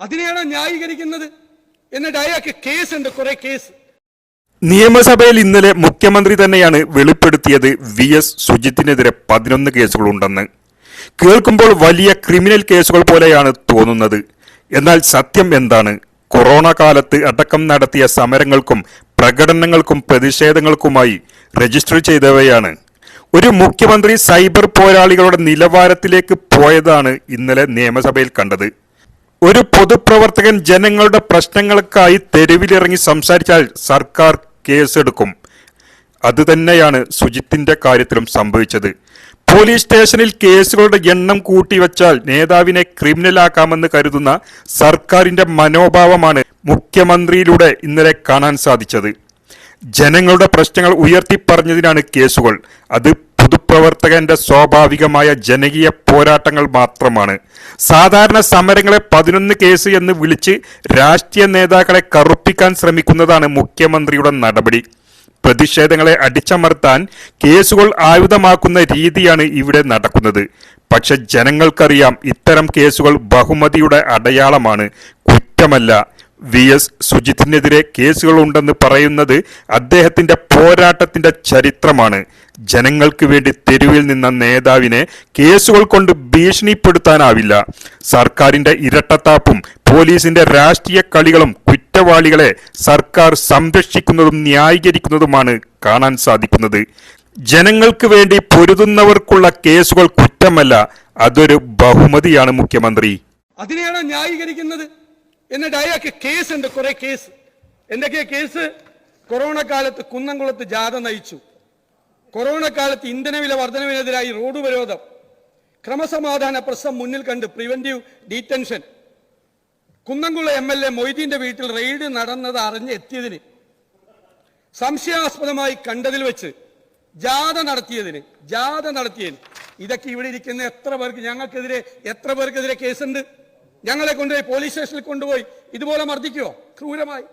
അതിനെയാണോ ന്യായീകരിക്കുന്നത് എന്നിട്ട് അയാൾക്ക് കേസുണ്ട് കുറെ കേസ്. നിയമസഭയിൽ ഇന്നലെ മുഖ്യമന്ത്രി തന്നെയാണ് വെളിപ്പെടുത്തിയത് വി എസ് സുജിത്തിനെതിരെ പതിനൊന്ന് കേസുകളുണ്ടെന്ന്. കേൾക്കുമ്പോൾ വലിയ ക്രിമിനൽ കേസുകൾ പോലെയാണ് തോന്നുന്നത്. എന്നാൽ സത്യം എന്താണ്? കൊറോണ കാലത്ത് അടക്കം നടത്തിയ സമരങ്ങൾക്കും പ്രകടനങ്ങൾക്കും പ്രതിഷേധങ്ങൾക്കുമായി രജിസ്റ്റർ ചെയ്തവയാണ്. ഒരു മുഖ്യമന്ത്രി സൈബർ പോരാളികളുടെ നിലവാരത്തിലേക്ക് പോയതാണ് ഇന്നലെ നിയമസഭയിൽ കണ്ടത്. ഒരു പൊതുപ്രവർത്തകൻ ജനങ്ങളുടെ പ്രശ്നങ്ങൾക്കായി തെരുവിലിറങ്ങി സംസാരിച്ചാൽ സർക്കാർ കേസെടുക്കും. അതുതന്നെയാണ് സുജിത്തിന്റെ കാര്യത്തിലും സംഭവിച്ചത്. പോലീസ് സ്റ്റേഷനിൽ കേസുകളുടെ എണ്ണം കൂട്ടിവച്ചാൽ നേതാവിനെ ക്രിമിനലാക്കാമെന്ന് കരുതുന്ന സർക്കാരിന്റെ മനോഭാവമാണ് മുഖ്യമന്ത്രിയിലൂടെ ഇന്നലെ കാണാൻ സാധിച്ചത്. ജനങ്ങളുടെ പ്രശ്നങ്ങൾ ഉയർത്തി പറഞ്ഞതിനാണ് കേസുകൾ. അത് പൊതുപ്രവർത്തകന്റെ സ്വാഭാവികമായ ജനകീയ പോരാട്ടങ്ങൾ മാത്രമാണ്. സാധാരണ സമരങ്ങളെ പതിനൊന്ന് കേസ് എന്ന് വിളിച്ച് രാഷ്ട്രീയ നേതാക്കളെ കറുപ്പിക്കാൻ ശ്രമിക്കുന്നതാണ് മുഖ്യമന്ത്രിയുടെ നടപടി. പ്രതിഷേധങ്ങളെ അടിച്ചമർത്താൻ കേസുകൾ ആയുധമാക്കുന്ന രീതിയാണ് ഇവിടെ നടക്കുന്നത്. പക്ഷെ ജനങ്ങൾക്കറിയാം ഇത്തരം കേസുകൾ ബഹുമതിയുടെ അടയാളമാണ്. കുറ്റമല്ല വി. എസ്. സുജിത്തിനെതിരെ കേസുകളുണ്ടെന്ന് പറയുന്നത് അദ്ദേഹത്തിന്റെ പോരാട്ടത്തിന്റെ ചരിത്രമാണ്. ജനങ്ങൾക്ക് വേണ്ടി തെരുവിൽ നിന്ന നേതാവിനെ കേസുകൾ കൊണ്ട് ഭീഷണിപ്പെടുത്താനാവില്ല. സർക്കാരിന്റെ ഇരട്ടത്താപ്പും പോലീസിന്റെ രാഷ്ട്രീയ കളികളും കുറ്റവാളികളെ സർക്കാർ സംരക്ഷിക്കുന്നതും ന്യായീകരിക്കുന്നതുമാണ് കാണാൻ സാധിക്കുന്നത്. ജനങ്ങൾക്ക് വേണ്ടി പൊരുതുന്നവർക്കുള്ള കേസുകൾ കുറ്റമല്ല അതൊരു ബഹുമതിയാണ് മുഖ്യമന്ത്രി. അതിനെയാണോ ന്യായീകരിക്കുന്നത്. എന്നിട്ട് അയാൾക്ക് കേസുണ്ട് കുറെ കേസ് എന്തൊക്കെയാ കേസ് കൊറോണ കാലത്ത് കുന്നംകുളത്ത് ജാഥ നയിച്ചു. കൊറോണ കാലത്ത് ഇന്ധനവില വർധനവിനെതിരായി റോഡ് ഉപരോധം ക്രമസമാധാന പ്രശ്നം മുന്നിൽ കണ്ട് preventive detention Kunnamkulam M L A മൊയ്തീന്റെ വീട്ടിൽ റെയ്ഡ് നടന്നത് അറിഞ്ഞ് എത്തിയതിന്. സംശയാസ്പദമായി കണ്ടതിൽ വെച്ച് ജാഥ നടത്തിയതിന് ജാഥ നടത്തിയതിന്. ഇതൊക്കെ ഇവിടെ ഇരിക്കുന്ന എത്ര പേർക്ക് ഞങ്ങൾക്കെതിരെ എത്ര പേർക്കെതിരെ കേസുണ്ട് ഞങ്ങളെ കൊണ്ടുപോയി പോലീസ് സ്റ്റേഷനിൽ കൊണ്ടുപോയി. ഇതുപോലെ മർദ്ദിക്കുവോ? ക്രൂരമായി.